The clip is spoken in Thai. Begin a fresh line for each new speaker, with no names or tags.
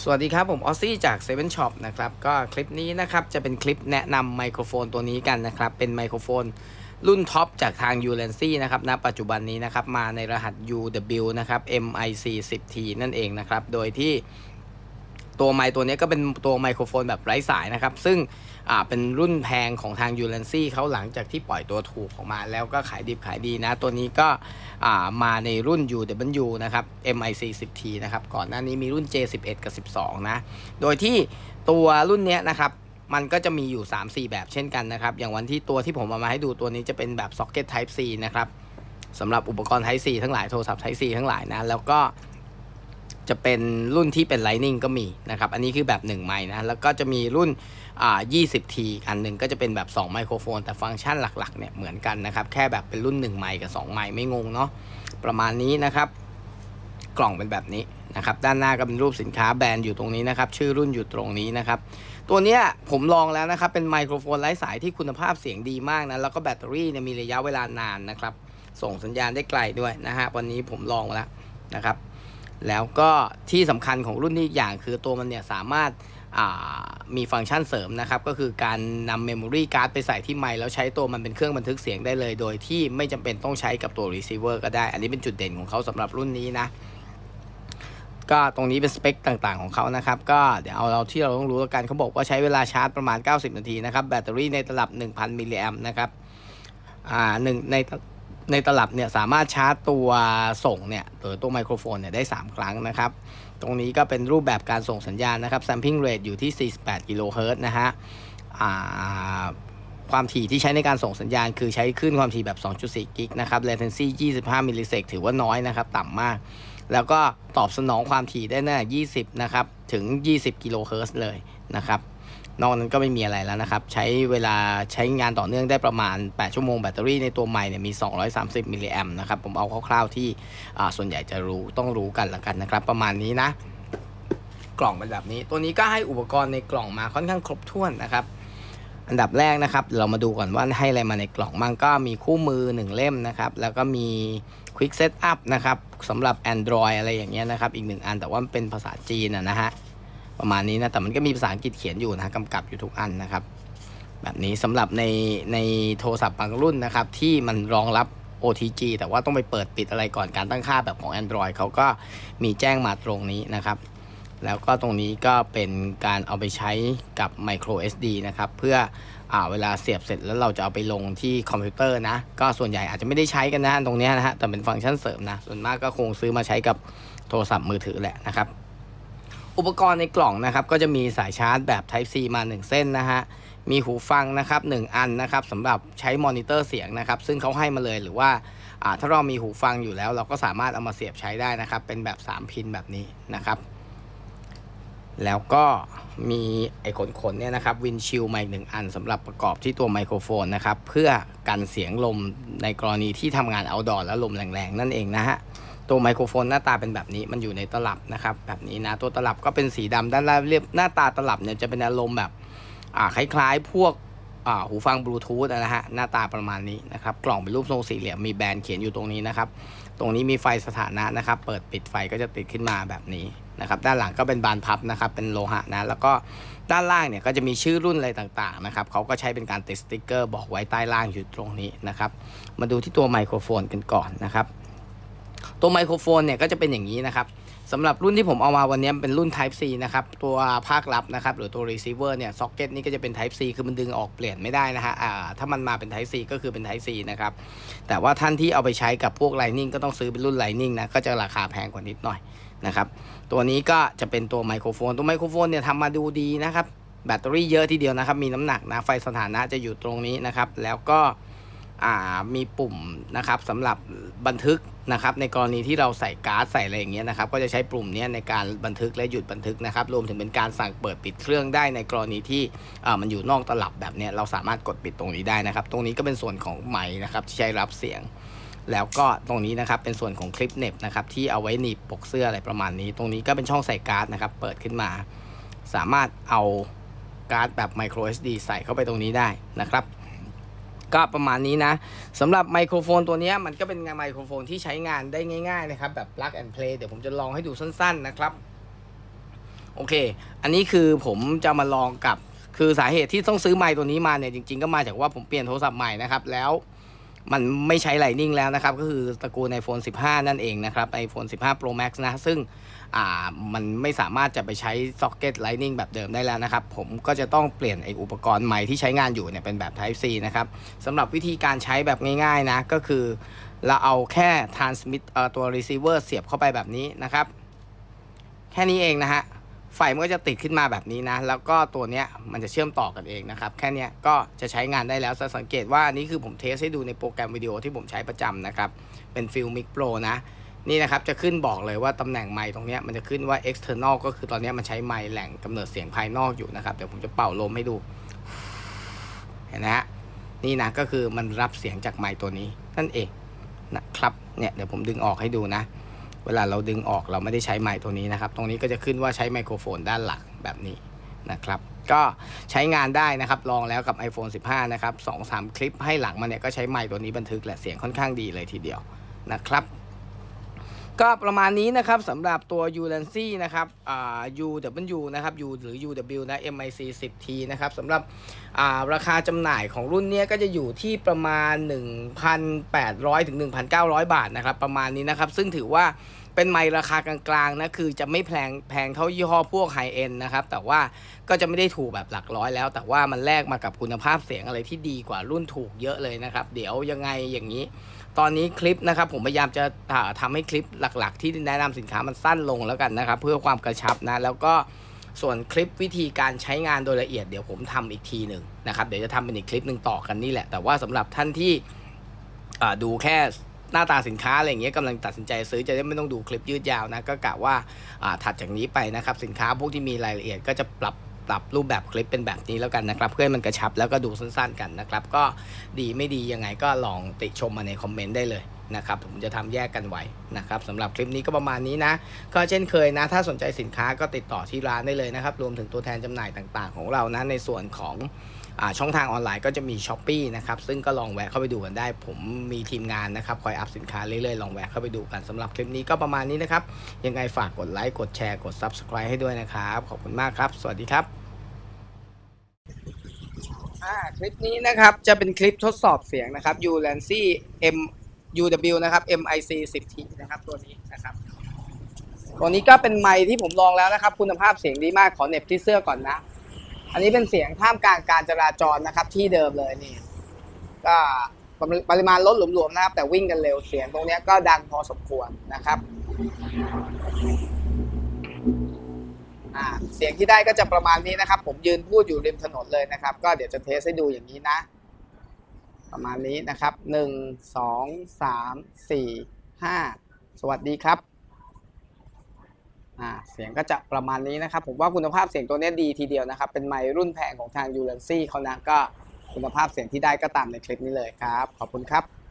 สวัสดีครับ ผมออซซี่จาก Seven Shop นะครับก็คลิปนี้นะครับจะเป็นคลิปแนะนำไมโครโฟนตัวนี้กันนะครับ เป็นไมโครโฟนรุ่นท็อปจากทาง u l e n c y นะครับณปัจจุบันนี้นะครับ มาในรหัส UW นะครับ MIC 10T นั่นเองนะครับ โดยที่ ตัวไมค์ตัวนี้ก็เป็นตัวไมโครโฟนแบบไร้สายนะครับ ซึ่งอ่าเป็นรุ่นแพงของทาง u l e n c y เขาหลังจากที่ปล่อยตัวถูกออกมาแล้วก็ขายดิบขายดีนะ ตัวนี้ก็อ่ามาในรุ่น UW นะครับ MIC 10T นะครับ ก่อนหน้านี้มีรุ่น J11 กับ 12 นะ โดยที่ตัวรุ่นนี้นะครับมันก็จะมีอยู่ 3-4 แบบเช่นกันนะครับ อย่างวันที่ตัวที่ผมเอามาให้ดูตัวนี้จะเป็นแบบ Socket Type C นะครับสำหรับอุปกรณ์ Type C ทั้งหลายโทรศัพท์ Type C ทั้งหลายนะ แล้วก็ จะเป็นรุ่นที่เป็น Lightning ก็มีนะครับ อันนี้คือแบบ 1 ไมค์นะ แล้วก็จะมีรุ่นอ่า 20T อันหนึ่งก็จะเป็นแบบ 2 ไมโครโฟน แต่ฟังก์ชันหลักๆเนี่ยเหมือนกันนะครับ แค่แบบเป็นรุ่น 1 ไมค์กับ 2 ไมค์ไม่งงเนาะ ประมาณนี้นะครับ กล่องเป็นแบบนี้นะครับ ด้านหน้าก็เป็นรูปสินค้าแบรนด์อยู่ตรงนี้นะครับ ชื่อรุ่นอยู่ตรงนี้นะครับ ตัวเนี้ยผมลองแล้วนะครับ เป็นไมโครโฟนไร้สายที่คุณภาพเสียงดีมากนะ แล้วก็แบตเตอรี่เนี่ยมีระยะเวลานานนะครับ ส่งสัญญาณได้ไกลด้วยนะฮะ วันนี้ผมลองแล้วนะครับ แล้วก็ที่สำคัญของรุ่นนี้อย่างคือตัวมันเนี่ยสามารถามีฟังก์ชันเสริมนะครับ ก็คือการนำเมมโมรี่การ์ดไปใส่ที่ไมค์แล้วใช้ตัวมันเป็นเครื่องบันทึกเสียงได้เลย โดยที่ไม่จำเป็นต้องใช้กับตัว receiver ก็ได้ อันนี้เป็นจุดเด่นของเขาสำหรับรุ่นนี้นะ ก็ตรงนี้เป็นสเปคต่างๆของเขานะครับ ก็เดี๋ยวเอาเราที่เราต้องรู้แล้วกันเขาบอกว่าใช้เวลาชาร์จประมาณ 90 นาทีนะครับ แบตเตอรี่ในตลับ 1,000 มิลลิแอมนะครับอ่าหนึ่งใน ในตลับเนี่ยสามารถชาร์จตัวส่งเนี่ยหรือตัวไมโครโฟนเนี่ยได้ 3 ครั้งนะครับ ตรงนี้ก็เป็นรูปแบบการส่งสัญญาณนะครับ sampling rate อยู่ที่ 48 กิโลเฮิรตซ์นะฮะความถี่ที่ใช้ในการส่งสัญญาณ คือใช้คลื่นความถี่แบบ 2.4 กิกนะครับ latency 25 มิลลิเซกถือว่าน้อยนะครับ ต่ำมาก แล้วก็ตอบสนองความถี่ได้น่า20 นะครับ ถึง 20 กิโลเฮิรตซ์เลยนะครับ นอกนั้นก็ไม่มีอะไรแล้วนะครับ ใช้เวลาใช้งานต่อเนื่องได้ประมาณ 8 ชั่วโมงแบตเตอรี่ในตัวใหม่เนี่ยมี 230มิลลิแอมนะครับ ผมเอาคร่าวๆที่อ่าส่วนใหญ่จะรู้ต้องรู้กันละกันนะครับ ประมาณนี้นะ กล่องเป็นแบบนี้ ตัวนี้ก็ให้อุปกรณ์ในกล่องมาค่อนข้างครบถ้วนนะครับอันดับแรกนะครับ เรามาดูก่อนว่าให้อะไรมาในกล่องมั่งก็มีคู่มือ 1 เล่มนะครับ แล้วก็มี Quick Setup นะครับสำหรับ Android อะไรอย่างเงี้ยนะครับ อีกหนึ่งอันแต่ว่าเป็นภาษาจีนอะนะฮะ ประมาณนี้นะ แต่มันก็มีภาษาอังกฤษเขียนอยู่นะกำกับอยู่ทุกอันนะครับ แบบนี้สำหรับในในโทรศัพท์บางรุ่นนะครับ ที่มันรองรับ OTG แต่ว่าต้องไปเปิดปิดอะไรก่อนการตั้งค่าแบบของ Android เขาก็มีแจ้งมาตรงนี้นะครับ แล้วก็ตรงนี้ก็เป็นการเอาไปใช้กับ micro SD นะครับ เพื่ออเวลาเสียบเสร็จแล้วเราจะเอาไปลงที่คอมพิวเตอร์นะ ก็ส่วนใหญ่อาจจะไม่ได้ใช้กันนะตรงนี้นะฮะแต่เป็นฟังก์ชันเสริมนะ ส่วนมากก็คงซื้อมาใช้กับโทรศัพท์มือถือแหละนะครับ อุปกรณ์ในกล่องนะครับ ก็จะมีสายชาร์จแบบ Type C มา 1 เส้นนะฮะ มีหูฟังนะครับ 1 อันนะครับสำหรับใช้มอนิเตอร์เสียงนะครับ ซึ่งเขาให้มาเลยหรือว่าถ้าเรามีหูฟังอยู่แล้ว เราก็สามารถเอามาเสียบใช้ได้นะครับ เป็นแบบ 3 พินแบบนี้นะครับ แล้วก็มีไอ้ขนๆเนี่ยนะครับวินชิลมาอีกหนึ่งอันสำหรับประกอบที่ตัวไมโครโฟนนะครับ เพื่อกันเสียงลมในกรณีที่ทำงานเอาดอร์และลมแรงๆ นั่นเองนะฮะ ตัวไมโครโฟนหน้าตาเป็นแบบนี้มันอยู่ในตลับนะครับแบบนี้นะตัวตลับก็เป็นสีดำด้านล่างเรียบหน้าตาตลับเนี่ยจะเป็นอารมณ์แบบอ่าคล้ายๆ พวกอ่าหูฟังบลูทูธนะฮะหน้าตาประมาณนี้นะครับกล่องเป็นรูปทรงสี่เหลี่ยมมีแบรนด์เขียนอยู่ตรงนี้นะครับตรงนี้มีไฟสถานะนะครับ เปิดปิดไฟก็จะติดขึ้นมาแบบนี้นะครับด้านหลังก็เป็นบานพับนะครับเป็นโลหะนะแล้วก็ด้านล่างเนี่ยก็จะมีชื่อรุ่นอะไรต่างๆนะครับเขาก็ใช้เป็นการติดสติ๊กเกอร์ บอกไว้ใต้ล่างอยู่ตรงนี้นะครับมาดูที่ตัวไมโครโฟนกันก่อนนะครับ ตัวไมโครโฟนเนี่ยก็จะเป็นอย่างนี้นะครับสำหรับรุ่นที่ผมเอามาวันนี้เป็นรุ่น Type C นะครับ ตัวภาครับนะครับหรือตัว receiver เนี่ย socket นี่ก็จะเป็น Type C คือมันดึงออกเปลี่ยนไม่ได้นะฮะอ่าถ้ามันมาเป็น Type C ก็คือเป็น Type C นะครับ แต่ว่าท่านที่เอาไปใช้กับพวก Lightning ก็ต้องซื้อเป็นรุ่น Lightning นะ ก็จะราคาแพงกว่านิดหน่อยนะครับ ตัวนี้ก็จะเป็นตัวไมโครโฟน ตัวไมโครโฟนเนี่ยทำมาดูดีนะครับ แบตเตอรี่เยอะทีเดียวนะครับ มีน้ำหนักนะ ไฟสถานะจะอยู่ตรงนี้นะครับ แล้วก็ มีปุ่มนะครับสำหรับบันทึกนะครับในกรณีที่เราใส่การ์ดใส่อะไรอย่างเงี้ยนะครับก็จะใช้ปุ่มนี้ในการบันทึกและหยุดบันทึกนะครับรวมถึงเป็นการสั่งเปิดปิดเครื่องได้ในกรณีที่มันอยู่นอกตลับแบบเนี้ยเราสามารถกดปิดตรงนี้ได้นะครับ ตรงนี้ก็เป็นส่วนของไมค์นะครับที่ใช้รับเสียง แล้วก็ตรงนี้นะครับเป็นส่วนของคลิปเน็บนะครับที่เอาไว้หนีบปกเสื้ออะไรประมาณนี้ ตรงนี้ก็เป็นช่องใส่การ์ดนะครับเปิดขึ้นมา สามารถเอาการ์ดแบบ micro SD ใส่เข้าไปตรงนี้ได้นะครับ ก็ประมาณนี้นะสำหรับไมโครโฟนตัวนี้มันก็เป็นไมโครโฟนที่ใช้งานได้ง่ายๆนะครับแบบ plug and play เดี๋ยวผมจะลองให้ดูสั้นๆนะครับ โอเค อันนี้คือผมจะมาลองกับคือสาเหตุที่ต้องซื้อไมค์ตัวนี้มาเนี่ยจริงๆก็มาจากว่าผมเปลี่ยนโทรศัพท์ใหม่นะครับแล้ว มันไม่ใช้ Lightning แล้วนะครับ ก็คือตระกูล iPhone 15 นั่นเองนะครับ iPhone 15 Pro Max นะ ซึ่งอ่ามันไม่สามารถจะไปใช้ซ็อกเก็ต Lightning แบบเดิมได้แล้วนะครับ ผมก็จะต้องเปลี่ยนไออุปกรณ์ใหม่ที่ใช้งานอยู่เนี่ยเป็นแบบ Type C นะครับสำหรับวิธีการใช้แบบง่ายๆนะ ก็คือเราเอาแค่ transmit ตัว receiver เสียบเข้าไปแบบนี้นะครับ แค่นี้เองนะฮะ ไฟมันก็จะติดขึ้นมาแบบนี้นะ แล้วก็ตัวเนี้ยมันจะเชื่อมต่อกันเองนะครับ แค่นี้ก็จะใช้งานได้แล้วจะสังเกตว่าอันนี้คือผมเทสให้ดูในโปรแกรมวิดีโอที่ผมใช้ประจำนะครับ เป็น Filmic Pro นะนี่นะครับจะขึ้นบอกเลยว่าตำแหน่งไมค์ตรงนี้มันจะขึ้นว่า external ก็คือตอนนี้มันใช้ไมค์แหล่งกำเนิดเสียงภายนอกอยู่นะครับ เดี๋ยวผมจะเป่าลมให้ดู เห็นนะฮะนี่นะก็คือมันรับเสียงจากไมค์ตัวนี้นั่นเองนะครับเนี่ยเดี๋ยวผมดึงออกให้ดูนะ เวลาเราดึงออกเราไม่ได้ใช้ไมค์ตัวนี้นะครับ ตรงนี้ก็จะขึ้นว่าใช้ไมโครโฟนด้านหลังแบบนี้นะครับ ก็ใช้งานได้นะครับ ลองแล้วกับ iPhone 15 นะครับ2 3 คลิปให้หลังมาเนี่ยก็ใช้ไมค์ตัวนี้บันทึกและเสียงค่อนข้างดีเลยทีเดียวนะครับ ก็ประมาณนี้นะครับสำหรับตัว u l a n c y นะครับอ่า UW นะครับ U หรือ UW นะ MIC 10T นะครับสำหรับอ่าราคาจำหน่ายของรุ่นนี้ก็จะอยู่ที่ประมาณ 1,800ถึง1,900 บาทนะครับประมาณนี้นะครับซึ่งถือว่า เป็นไมค์ราคากลางๆนะคือจะไม่แพงแพงเท่ายี่ห้อพวกไฮเอ็นนะครับแต่ว่าก็จะไม่ได้ถูกแบบหลักร้อยแล้ว แต่ว่ามันแลกมากับคุณภาพเสียงอะไรที่ดีกว่ารุ่นถูกเยอะเลยนะครับ เดี๋ยวยังไงอย่างนี้ ตอนนี้คลิปนะครับผมพยายามจะอ่าทำให้คลิปหลัก ๆ ที่แนะนำสินค้ามันสั้นลงแล้วกันนะครับ เพื่อความกระชับนะแล้วก็ส่วนคลิปวิธีการใช้งานโดยละเอียดเดี๋ยวผมทำอีกทีหนึ่งนะครับเดี๋ยวจะทำเป็นอีกคลิปหนึ่งต่อกันนี่แหละแต่ว่าสำหรับท่านที่ดูแค่ หน้าตาสินค้าอะไรอย่างเงี้ยกำลังตัดสินใจซื้อจะได้ไม่ต้องดูคลิปยืดยาวนะก็กะว่าอ่าถัดจากนี้ไปนะครับสินค้าพวกที่มีรายละเอียดก็จะปรับปรับรูปแบบคลิปเป็นแบบนี้แล้วกันนะครับ เพื่อให้มันกระชับแล้วก็ดูสั้นๆกันนะครับ ก็ดีไม่ดียังไงก็ลองติชมมาในคอมเมนต์ได้เลยนะครับผมจะทำแยกกันไว้นะครับสำหรับคลิปนี้ก็ประมาณนี้นะ ก็เช่นเคยนะ ถ้าสนใจสินค้าก็ติดต่อที่ร้านได้เลยนะครับ รวมถึงตัวแทนจำหน่ายต่างๆ ของเรานะในส่วนของ ช่องทางออนไลน์ก็จะมี s h อ p e e นะครับซึ่งก็ลองแวะเข้าไปดูกันได้ ผมมีทีมงานนะครับคอยอัพสินค้าเรื่อยๆ ลองแวะเข้าไปดูกันสำหรับคลิปนี้ก็ประมาณนี้นะครับยังไงฝากกดไลค์กดแชร์กด Subscribe ให้ด้วยนะครับขอบคุณมากครับ สวัสดีครับคลิปนี้นะครับจะเป็นคลิปทดสอบเสียงนะครับ u l a n c y M UW นะครับ MIC 10T นะครับตัวนี้นะครับตัวนี้ก็เป็นไมค์ที่ผมลองแล้วนะครับ คุณภาพเสียงดีมากขอเน็บที่เสื้อก่อนนะ อันนี้เป็นเสียงท่ามกลางการจราจรนะครับ ที่เดิมเลยนี่ ก็ปริมาณรถหลวมๆนะครับ แต่วิ่งกันเร็วเสียงตรงนี้ก็ดังพอสมควรนะครับเสียงที่ได้ก็จะประมาณนี้นะครับ ผมยืนพูดอยู่ริมถนนเลยนะครับ ก็เดี๋ยวจะเทสให้ดูอย่างนี้นะ ประมาณนี้นะครับหนึ่งสองสามสี่ห้าสวัสดีครับ อ่าเสียงก็จะประมาณนี้นะครับ ผมว่าคุณภาพเสียงตัวนี้ดีทีเดียวนะครับ เป็นไมค์รุ่นแพงของทางยูเลนซี่เขานะก็คุณภาพเสียงที่ได้ก็ตามในคลิปนี้เลยครับ ขอบคุณครับ